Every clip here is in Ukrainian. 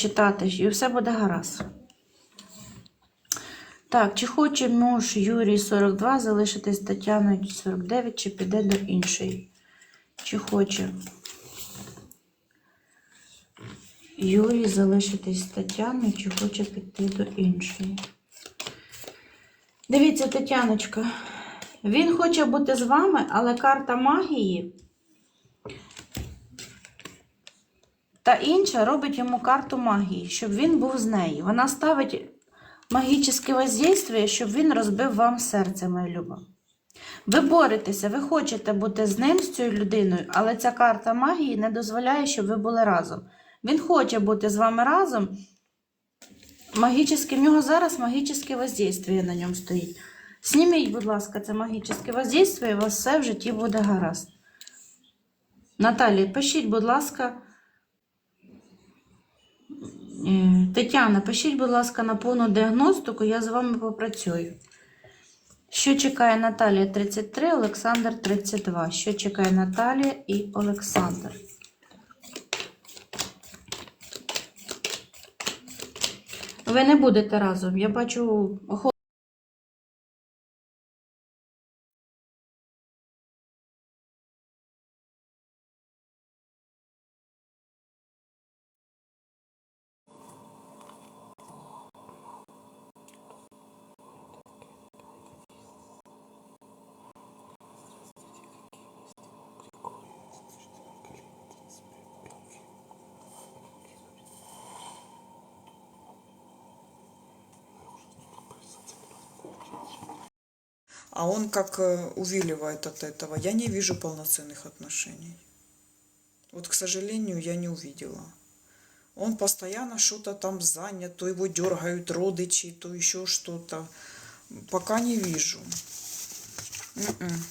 почитати, і все буде гаразд. Так, чи хоче муж Юрій 42 залишитись Тетяною 49, чи піде до іншої? Чи хоче Юрій залишитись Тетяною, чи хоче піти до іншої? Дивіться, Тетяночка, він хоче бути з вами, але карта магії та інша робить йому карту магії, щоб він був з нею. Вона ставить магічне воздействие, щоб він розбив вам серце, моя люба. Ви боретеся, ви хочете бути з ним, з цією людиною, але ця карта магії не дозволяє, щоб ви були разом. Він хоче бути з вами разом. Магічне, в нього зараз магічне воздействие на ньому стоїть. Зніміть, будь ласка, це магічне воздействие, і у вас все в житті буде гаразд. Наталі, пишіть, будь ласка. Тетяна, пишіть, будь ласка, на повну діагностику, я з вами попрацюю. Що чекає Наталія 33, Олександр 32. Що чекає Наталія і Олександр? Ви не будете разом. Я бачу А он как э, увиливает от этого. Я не вижу полноценных отношений. Вот, к сожалению, я не увидела. Он постоянно что-то там занят, то его дергают родичи, то еще что-то. Пока не вижу. М-м.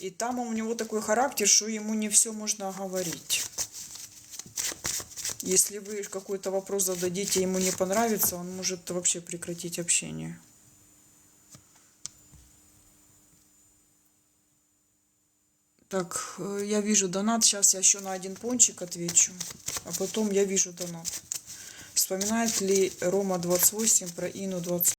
И там у него такой характер, что ему не все можно говорить. Если вы какой-то вопрос зададите, ему не понравится, он может вообще прекратить общение. Так, э, я вижу донат. Сейчас я еще на один пончик отвечу. А потом я вижу донат. Вспоминает ли Рома 28 про Ину 20?